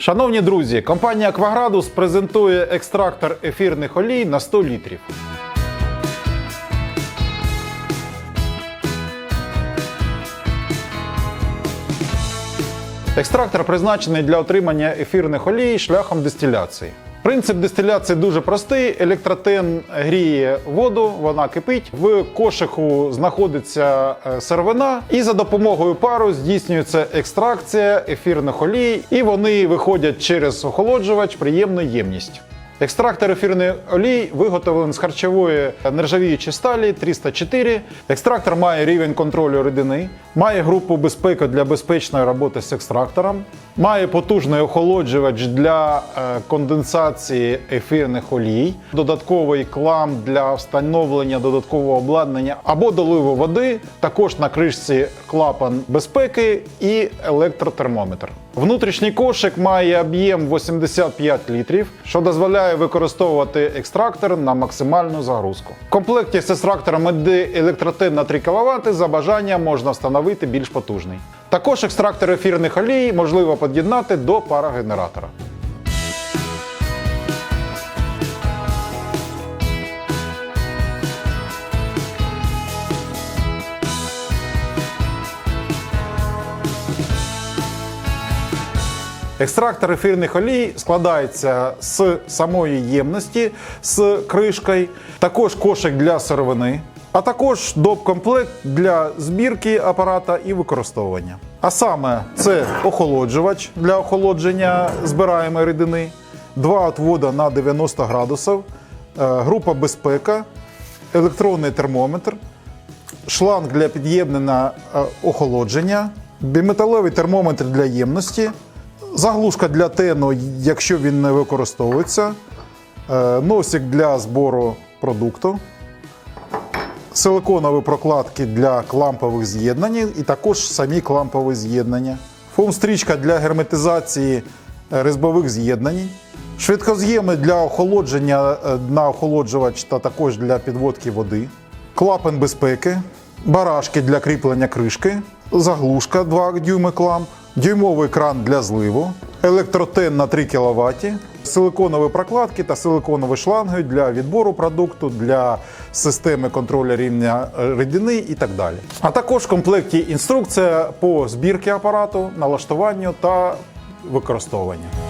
Шановні друзі, компанія Акваградус презентує екстрактор ефірних олій на 100 літрів. Екстрактор призначений для отримання ефірних олій шляхом дистиляції. Принцип дистиляції дуже простий. Електротен гріє воду, вона кипить. В кошику знаходиться сервина, і за допомогою пару здійснюється екстракція ефірних олій, і вони виходять через охолоджувач приємну ємність. Екстрактор ефірної олій виготовлений з харчової нержавіючої сталі 304. Екстрактор має рівень контролю рідини, має групу безпеки для безпечної роботи з екстрактором, має потужний охолоджувач для е, конденсації ефірних олій, додатковий клам для встановлення додаткового обладнання або доливу води, також на кришці клапан безпеки і електротермометр. Внутрішній кошик має об'єм 85 літрів, що дозволяє використовувати екстрактор на максимальну загрузку. В комплекті з екстрактором іде електротен на 3 кВт, за бажанням можна встановити більш потужний. Також екстрактор ефірних олій можливо під'єднати до парогенератора. Екстрактор ефірних олій складається з самої ємності з кришкою, також кошик для сировини, а також доп-комплект для збірки апарата і використовування. А саме це охолоджувач для охолодження збираємої рідини, два отвода на 90 градусів, е, група безпека, електронний термометр, шланг для під'єднання е, охолодження, біметалевий термометр для ємності, заглушка для тену, якщо він не використовується, е, носик для збору продукту, силиконові прокладки для клампових з'єднань і також самі клампові з'єднання, фом-стрічка для герметизації е, різьбових з'єднань, швидкоз'єми для охолодження е, на охолоджувач та також для підводки води, клапан безпеки, барашки для кріплення кришки, заглушка 2 дюйми кламп, дюймовий кран для зливу, електротен на 3 кВт, силиконові прокладки та силиконові шланги для відбору продукту, для системи контролю рівня е, рідини і так далі. А також в комплекті інструкція по збірці апарату, налаштуванню та використовуванню.